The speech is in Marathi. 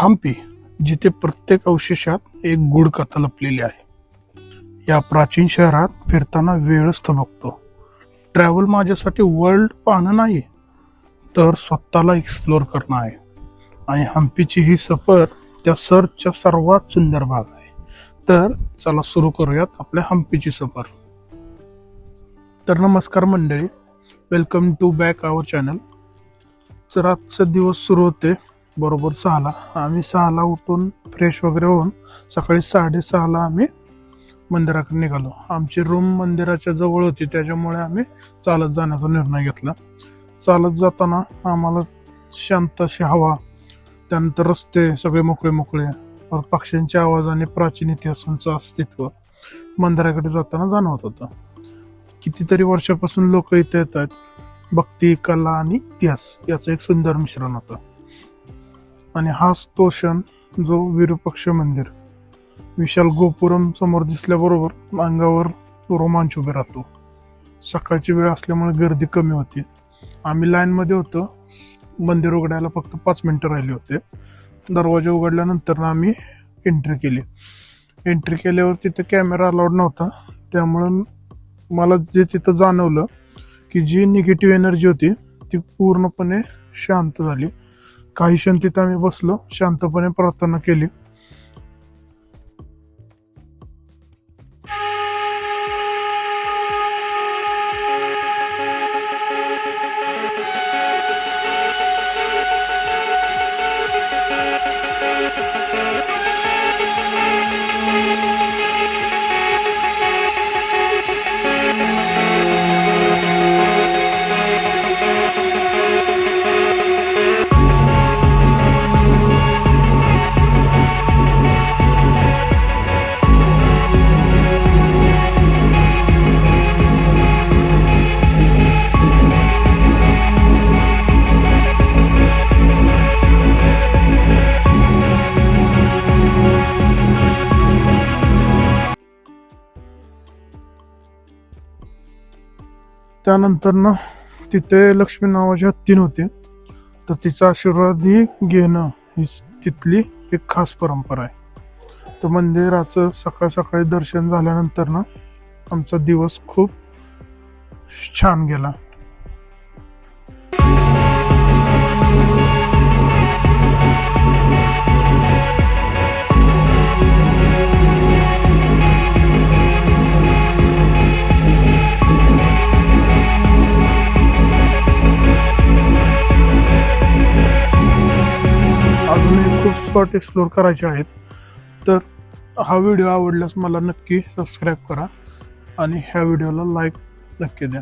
हम्पी जिथे प्रत्येक अवशेषात एक गूढ कथा लपलेली आहे. या प्राचीन शहरात फिरताना वेळच थबकतो. ट्रॅव्हल माझ्यासाठी वर्ल्ड पाहणं नाही तर स्वतःला एक्सप्लोअर करणं आहे. आणि हम्पीची ही सफर त्या सर्चचा सर्वात सुंदर भाग आहे. तर चला सुरू करूयात आपल्या हम्पीची सफर. तर नमस्कार मंडळी welcome to back our channel तर आजचा दिवस सुरू होते बरोबर सहाला. आम्ही सहाला उठून फ्रेश वगैरे होऊन सकाळी साडेसहाला आम्ही मंदिराकडे निघालो. आमची रूम मंदिराच्या जवळ होती त्याच्यामुळे आम्ही चालत जाण्याचा निर्णय घेतला. चालत जाताना आम्हाला शांत अशी हवा त्यानंतर रस्ते सगळे मोकळे मोकळे परत पक्ष्यांचे आवाज आणि प्राचीन इतिहासांचं अस्तित्व मंदिराकडे जाताना जाणवत होतं. कितीतरी वर्षापासून लोक इथे येत आहेत भक्ती कला आणि इतिहास याचं एक सुंदर मिश्रण होतं. आणि हाच तो क्षण जो विरूपक्ष मंदिर. विशाल गोपुरम समोर दिसल्याबरोबर अंगावर रोमांच उभे राहतो. सकाळची वेळ असल्यामुळे गर्दी कमी होती. आम्ही लाईनमध्ये होतो. मंदिर उघडायला फक्त पाच मिनटं राहिले होते. दरवाजा उघडल्यानंतर आम्ही एंट्री केली. एंट्री केल्यावर तिथे कॅमेरा अलाउड नव्हता. त्यामुळं मला जे तिथं जाणवलं की जी निगेटिव्ह एनर्जी होती ती पूर्णपणे शांत झाली. काही क्षण तिथं आम्ही बसलो शांतपणे प्रार्थना केली. त्यानंतर ना तिथे लक्ष्मी नावाची हत्तीन होते तर तिचा आशीर्वादही घेणं ही तिथली एक खास परंपरा आहे. तर मंदिराचं सकाळ सकाळी दर्शन झाल्यानंतर ना आमचा दिवस खूप छान गेला. स्पॉट एक्सप्लोर करायचे आहेत. तर हा व्हिडिओ आवडल्यास मला नक्की सबस्क्राईब करा आणि ह्या व्हिडिओला लाईक नक्की द्या.